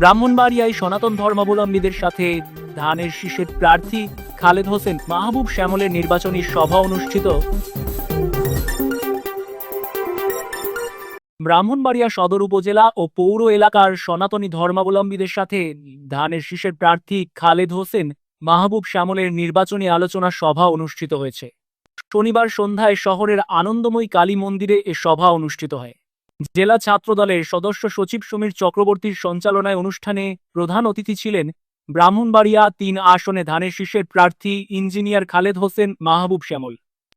ব্রাহ্মণবাড়িয়ায় সনাতন ধর্মাবলম্বীদের সাথে ধানের শীষের প্রার্থী খালেদ হোসেন মাহবুব শ্যামলের নির্বাচনী সভা অনুষ্ঠিত। ব্রাহ্মণবাড়িয়া সদর উপজেলা ও পৌর এলাকার সনাতনী ধর্মাবলম্বীদের সাথে ধানের শীষের প্রার্থী খালেদ হোসেন মাহবুব শ্যামলের নির্বাচনী আলোচনা সভা অনুষ্ঠিত হয়েছে। শনিবার সন্ধ্যায় শহরের আনন্দময়ী কালী মন্দিরে এ সভা অনুষ্ঠিত হয়। জেলা ছাত্রদলের সদস্য সচিব সমীর চক্রবর্তীর সঞ্চালনায় অনুষ্ঠানে প্রধান অতিথি ছিলেন ব্রাহ্মণবাড়িয়া তিন আসনে ধানের শীর্ষের প্রার্থী ইঞ্জিনিয়ার খালেদ হোসেন মাহবুব শ্যামল।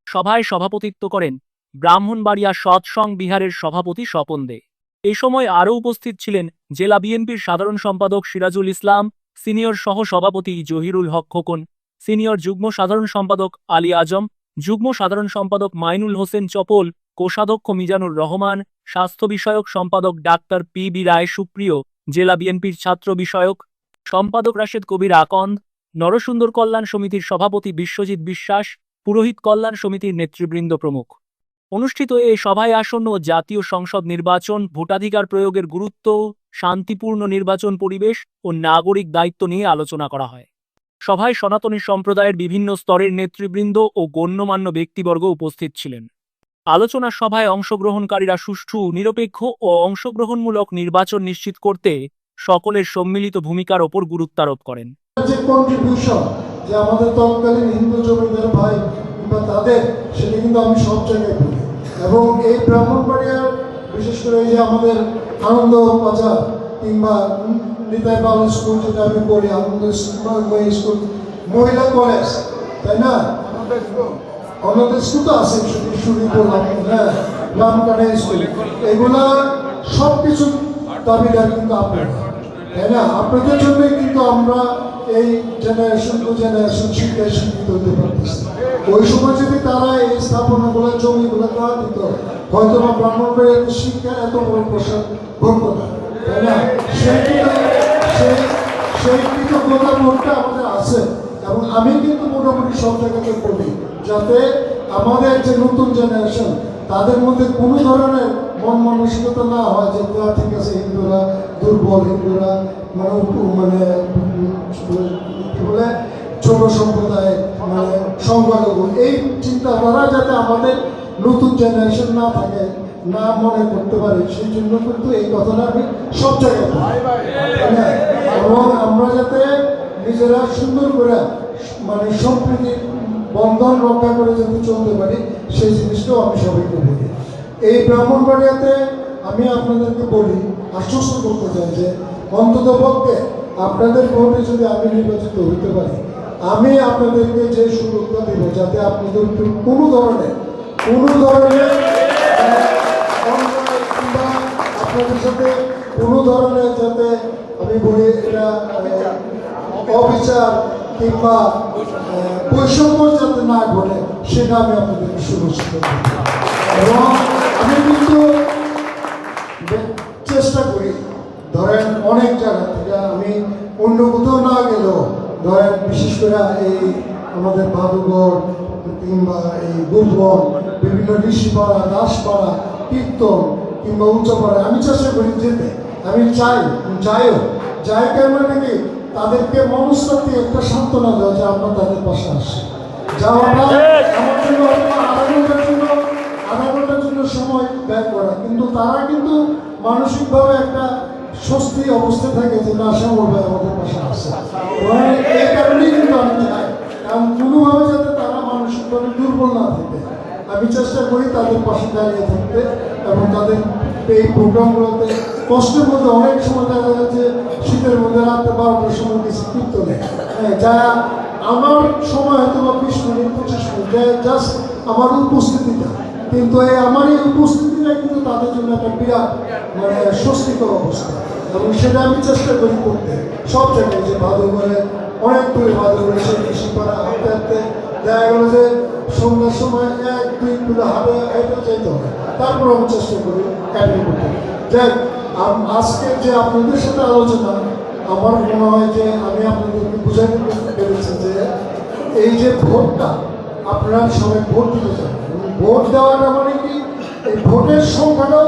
সভায় সভাপতিত্ব করেন ব্রাহ্মণবাড়িয়া সৎসং বিহারের সভাপতি স্বপন দে। এ সময় আরও উপস্থিত ছিলেন জেলা বিএনপির সাধারণ সম্পাদক সিরাজুল ইসলাম, সিনিয়র সহ সভাপতি জহিরুল হক খোকন, সিনিয়র যুগ্ম সাধারণ সম্পাদক আলী আজম, যুগ্ম সাধারণ সম্পাদক মাইনুল হোসেন চপল কোষাধ্যক্ষ মিজানুর রহমান, স্বাস্থ্য বিষয়ক সম্পাদক ডাক্তার পি বি রায় সুপ্রিয়, জেলা বিএনপির ছাত্র বিষয়ক সম্পাদক রাশেদ কবির আকন্দ, নরসুন্দর কল্যাণ সমিতির সভাপতি বিশ্বজিৎ বিশ্বাস, পুরোহিত কল্যাণ সমিতির নেতৃবৃন্দ প্রমুখ। অনুষ্ঠিত এই সভায় আসন্ন জাতীয় সংসদ নির্বাচন, ভোটাধিকার প্রয়োগের গুরুত্ব, শান্তিপূর্ণ নির্বাচন পরিবেশ ও নাগরিক দায়িত্ব নিয়ে আলোচনা করা হয়। সভায় সনাতনী সম্প্রদায়ের বিভিন্ন স্তরের নেতৃবৃন্দ ও গণ্যমান্য ব্যক্তিবর্গ উপস্থিত ছিলেন। আলোচনা সভায় অংশগ্রহণকারীরা সুষ্ঠু নিরপেক্ষ ও অংশগ্রহণমূলক নির্বাচন নিশ্চিত করতে সকলের সম্মিলিত ভূমিকার ওপর গুরুত্বারোপ করেন। যে কন্ট্রিবিউশন যে আমাদের তৎকালীন হিন্দু জমিদার ভাই কিংবা তাদের সেটা কিন্তু আমি সব জায়গায় বলি। এবং এই ব্রাহ্মণবাড়িয়ার বিশেষ করে এই যে আমাদের আনন্দ বাজার কিংবা নিতাই বাল স্কুল যেটা আমি পড়ি আনন্দ স্কুল স্কুল মহিলা কলেজ তাই না? অন্যদের স্কুল আছে হ্যাঁ রামকাটা স্কুল এগুলা সব কিছু দাবিদার কিন্তু আপনারা। তাই না? আপনাদের কিন্তু আমরা এই জেনারেশন টু জেনারেশন শিক্ষায় শিক্ষিত হতে পারতেছি। ওই সময় যদি তারা এই স্থাপনাগুলো, জমিগুলো দেওয়া দিত হয়তো বা ব্রাহ্মণবাড়ির শিক্ষার এত বড় প্রসার না। তাই না? সেই কৃতজ্ঞতা বোধটা আমাদের আছে। এবং আমি কিন্তু মোটামুটি সব জায়গাতে বলি। যাতে আমাদের যে নতুন জেনারেশন তাদের মধ্যে কোনো ধরনের মন মানসিকতা না হয় যে না ঠিক আছে হিন্দুরা দুর্বল হিন্দুরা মানে মানে কি বলে ছোট সম্প্রদায় মানে সংখ্যালঘু এই চিন্তাধারা যাতে আমাদের নতুন জেনারেশন না থাকে না মনে করতে পারে সেই জন্য কিন্তু এই কথাটা আমি সব জায়গায় বলি। এবং আমরা যাতে নিজেরা সুন্দর করে মানে সম্প্রীতির বন্ধন রক্ষা করে যাতে চলতে পারি, সেই জিনিসটাও আমি সবাইকে বলি। এই ব্রাহ্মণবাড়িয়াতে আমি আপনাদেরকে বলি, আশ্বস্ত করতে চাই যে অন্তত পক্ষে আপনাদের ভোটে যদি আমি নির্বাচিত হতে পারি, আমি আপনাদেরকে যে সুরক্ষা দেব, যাতে আপনাদের কোনো ধরনের কোনো ধরনের আপনাদের সাথে কোনো ধরনের যাতে, আমি বলি এটা অবিচার কিংবা বৈষম্য যাতে না ঘটে, সেটা আমি আপনাদেরকে করব এবং আমি কিন্তু চেষ্টা করি। ধরেন অনেক জায়গা থেকে আমি অন্য কোথাও না গেলেও, ধরেন বিশেষ করে এই আমাদের বাদুগড় কিংবা এই গুরবন বিভিন্ন ঋষিপাড়া, দাসপাড়া, কীর্তন কিংবা উচ্চপাড়া, আমি চেষ্টা করি যেতে। আমি চাই যাইও যাই কেন নাকি তাদেরকে মনস্তাত্ত্বিক একটা সান্ত্বনা দেওয়া যে আমরা তাদের পাশে আসি। যাওয়াটা আমার জন্য আধা ঘণ্টার জন্য আধা ঘণ্টার জন্য সময় ব্যয় করা। কিন্তু তারা কিন্তু মানসিকভাবে একটা স্বস্তি অবস্থায় থাকে যে না আমাদের পাশে আসে এই কারণেই কিন্তু আমি কারণ কোনোভাবে যাতে তারা মানসিকভাবে দুর্বল না থাকে। আমি চেষ্টা করি তাদের পাশে দাঁড়িয়ে থাকতে এবং তাদের এই প্রোগ্রামগুলোতে কষ্টের মধ্যে অনেক সময় দেখা যাচ্ছে শীতের মধ্যে রাত্রে বারোটার সময় কিছু কীর্ত নেই যা আমার সময় হয়তো বা বিশ মিনিট, পঁচিশ মিনিট জাস্ট আমার উপস্থিতিটা। কিন্তু এই আমার এই উপস্থিতিটা কিন্তু তাদের জন্য একটা বিরাট মানে স্বস্তিকর অবস্থা। এবং সেটা আমি চেষ্টা করি করতে। সব জায়গায় যে ভালো করে অনেক দূরে করে সেই কৃষি করা হাঁটতে হাঁটতে দেখা গেলো যে সন্ধ্যার সময় এক, দুই কিলো হবে এটা চাইতে হবে। তারপর আমি চেষ্টা করি কাটিয়ে করতে। দেখ আজকে যে আপনাদের সাথে আলোচনা, আমার মনে হয় যে আমি আপনাদেরকে বুঝাতে পেরেছি যে এই যে ভোটটা, আপনারা সবাই ভোট দিতে চান। ভোট দেওয়াটা মানে কি? এই ভোটের সংখ্যাটাও